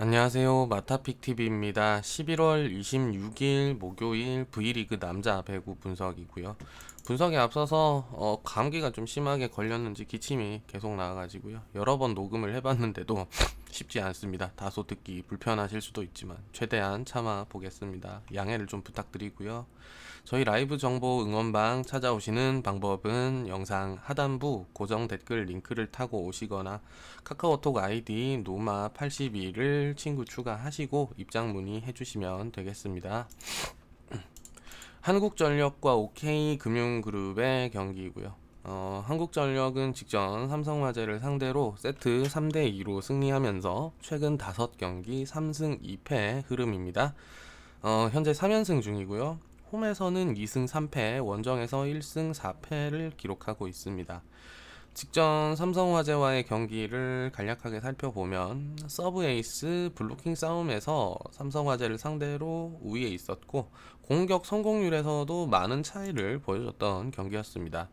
안녕하세요. 마타픽TV입니다. 11월 26일 목요일 V리그 남자 배구 분석이고요. 분석에 앞서서 어, 감기가 좀 심하게 걸렸는지 기침이 계속 나와가지고요. 여러 번 녹음을 해봤는데도 쉽지 않습니다. 다소 듣기 불편하실 수도 있지만 최대한 참아 보겠습니다. 양해를 좀 부탁드리고요. 저희 라이브 정보 응원방 찾아오시는 방법은 영상 하단부 고정 댓글 링크를 타고 오시거나 카카오톡 아이디 노마82를 친구 추가하시고 입장 문의 해 주시면 되겠습니다. 한국전력과 OK금융그룹의 경기이고요. 어, 한국전력은 직전 삼성화재를 상대로 세트 3대 2로 승리하면서 최근 5경기 3승 2패 흐름입니다. 어, 현재 3연승 중이고요. 홈에서는 2승 3패, 원정에서 1승 4패를 기록하고 있습니다. 직전 삼성화재와의 경기를 간략하게 살펴보면 서브 에이스 블로킹 싸움에서 삼성화재를 상대로 우위에 있었고 공격 성공률에서도 많은 차이를 보여줬던 경기였습니다.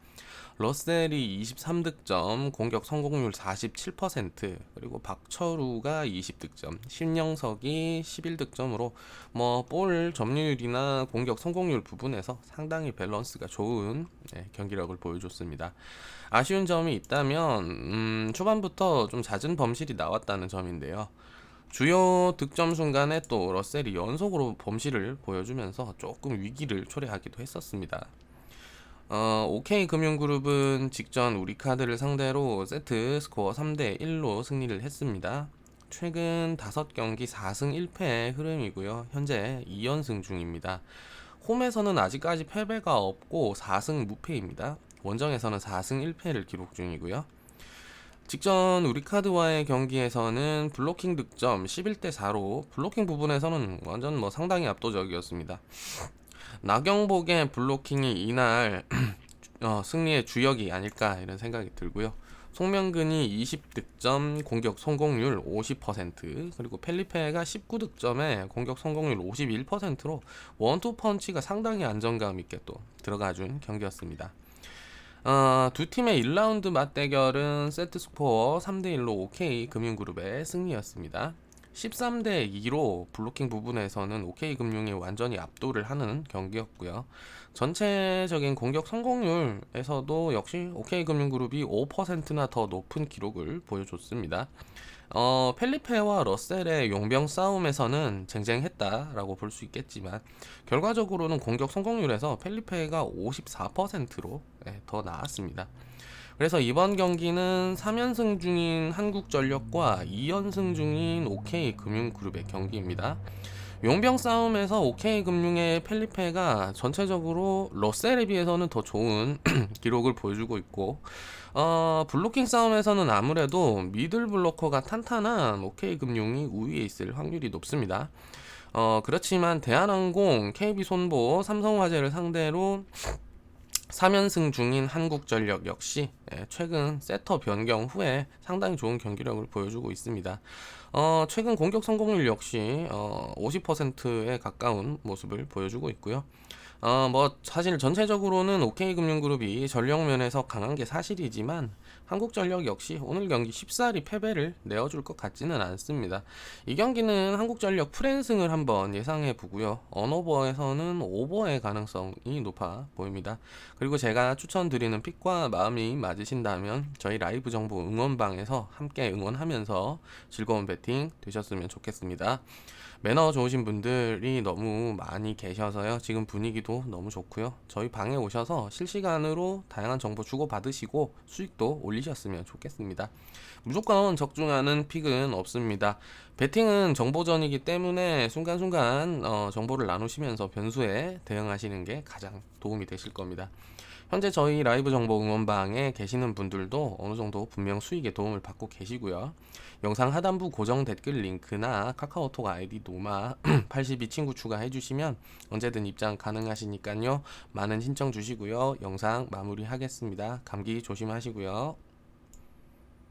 러셀이 23득점, 공격 성공률 47%, 그리고 박철우가 20득점, 신영석이 11득점으로 뭐 볼 점유율이나 공격 성공률 부분에서 상당히 밸런스가 좋은 네, 경기력을 보여줬습니다. 아쉬운 점이 있다면 음, 초반부터 좀 잦은 범실이 나왔다는 점인데요. 주요 득점 순간에 또 러셀이 연속으로 범실을 보여주면서 조금 위기를 초래하기도 했었습니다. 어, OK 금융그룹은 직전 우리 카드를 상대로 세트 스코어 3대 1로 승리를 했습니다. 최근 5경기 4승 1패의 흐름이고요. 현재 2연승 중입니다. 홈에서는 아직까지 패배가 없고 4승 무패입니다. 원정에서는 4승 1패를 기록 중이고요. 직전 우리카드와의 경기에서는 블로킹 득점 11대 4로 블로킹 부분에서는 완전 뭐 상당히 압도적이었습니다. 나경복의 블로킹이 이날 어, 승리의 주역이 아닐까 이런 생각이 들고요. 송명근이 20득점, 공격 성공률 50%, 그리고 펠리페가 19득점에 공격 성공률 51%로 원투 펀치가 상당히 안정감 있게 또 들어가준 경기였습니다. 어, 두 팀의 1라운드 맞대결은 세트 스코어 3대1로 OK 금융그룹의 승리였습니다. 13대 2로 블로킹 부분에서는 OK금융이 완전히 압도를 하는 경기였고요. 전체적인 공격 성공률에서도 역시 OK금융그룹이 5%나 더 높은 기록을 보여줬습니다. 어, 펠리페와 러셀의 용병 싸움에서는 쟁쟁했다라고 볼 수 있겠지만 결과적으로는 공격 성공률에서 펠리페가 54%로 네, 더 나았습니다. 그래서 이번 경기는 3연승 중인 한국전력과 2연승 중인 OK금융그룹의 경기입니다. 용병 싸움에서 OK금융의 펠리페가 전체적으로 러셀에 비해서는 더 좋은 기록을 보여주고 있고 어, 블로킹 싸움에서는 아무래도 미들 블로커가 탄탄한 OK금융이 우위에 있을 확률이 높습니다. 어, 그렇지만 대한항공, KB손보, 삼성화재를 상대로 3연승 중인 한국전력 역시 예, 최근 세터 변경 후에 상당히 좋은 경기력을 보여주고 있습니다. 어, 최근 공격 성공률 역시 어, 50%에 가까운 모습을 보여주고 있고요. 어, 뭐 사실 전체적으로는 OK금융그룹이 전력 면에서 강한 게 사실이지만 한국전력 역시 오늘 경기 쉽사리 패배를 내어줄 것 같지는 않습니다. 이 경기는 한국전력 프랜승을 한번 예상해 보고요. 언오버에서는 오버의 가능성이 높아 보입니다. 그리고 제가 추천드리는 픽과 마음이 맞으신다면 저희 라이브 정보 응원방에서 함께 응원하면서 즐거운 배팅 되셨으면 좋겠습니다. 매너 좋으신 분들이 너무 많이 계셔서요. 지금 분위기도 너무 좋고요. 저희 방에 오셔서 실시간으로 다양한 정보 주고 받으시고 수익도 올리셨으면 좋겠습니다. 무조건 적중하는 픽은 없습니다. 베팅은 정보전이기 때문에 순간순간 어, 정보를 나누시면서 변수에 대응하시는 게 가장 도움이 되실 겁니다. 현재 저희 라이브 정보 응원방에 계시는 분들도 어느 정도 분명 수익에 도움을 받고 계시고요. 영상 하단부 고정 댓글 링크나 카카오톡 아이디 노마 82 친구 추가해 주시면 언제든 입장 가능하시니까요. 많은 신청 주시고요. 영상 마무리하겠습니다. 감기 조심하시고요.